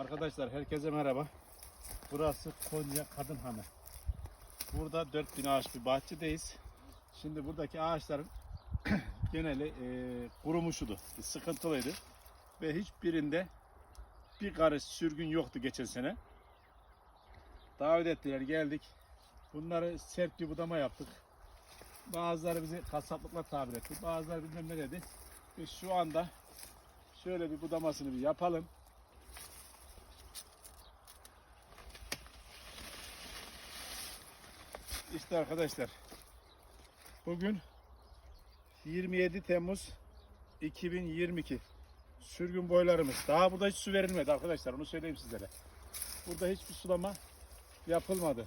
Arkadaşlar herkese merhaba. Burası Konya Kadınhanı. Burada 4000 ağaç bir bahçedeyiz. Şimdi buradaki ağaçların geneli e, kurumuşudu. Sıkıntılıydı. Ve hiçbirinde bir karış sürgün yoktu geçen sene. Davet ettiler geldik. Bunları sert bir budama yaptık. Bazıları bizi kasaplıkla tabir etti. Bazıları bilmem ne dedi. Ve şu anda şöyle bir budamasını bir yapalım. İşte arkadaşlar. Bugün 27 Temmuz 2022. Sürgün boylarımız. Daha burada hiç su verilmedi arkadaşlar. Onu söyleyeyim sizlere. Burada hiçbir sulama yapılmadı.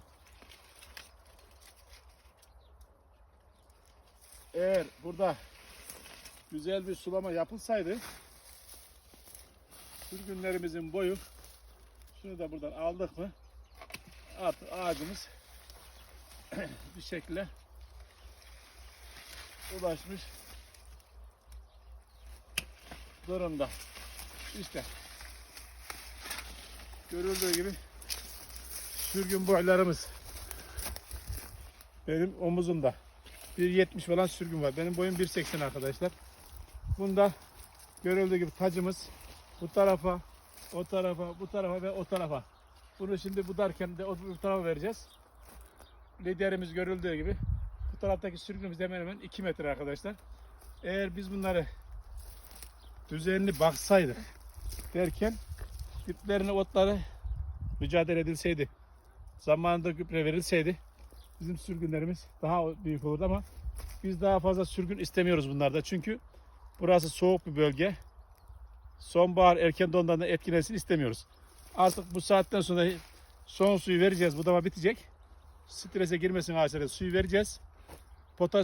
Eğer burada güzel bir sulama yapılsaydı sürgünlerimizin boyu şunu da buradan aldık mı artık ağacımız bir şekilde ulaşmış durumda. İşte görüldüğü gibi sürgün boylarımız benim omuzumda. 1.70 falan sürgün var. Benim boyum 1.80 arkadaşlar. Bunda görüldüğü gibi tacımız bu tarafa, o tarafa, bu tarafa ve o tarafa. Bunu şimdi budarken de o tarafa vereceğiz. Liderimiz görüldüğü gibi bu taraftaki sürgünümüz hemen hemen 2 metre arkadaşlar. Eğer biz bunları düzenli baksaydık derken diplerine otları mücadele edilseydi zamanında gübre verilseydi bizim sürgünlerimiz daha büyük olurdu ama biz daha fazla sürgün istemiyoruz bunlarda. Çünkü burası soğuk bir bölge. Sonbahar erken dondan da etkilensin istemiyoruz. Artık bu saatten sonra son suyu vereceğiz. Budama bitecek. Strese girmesin ağaçlara suyu vereceğiz. Potasyum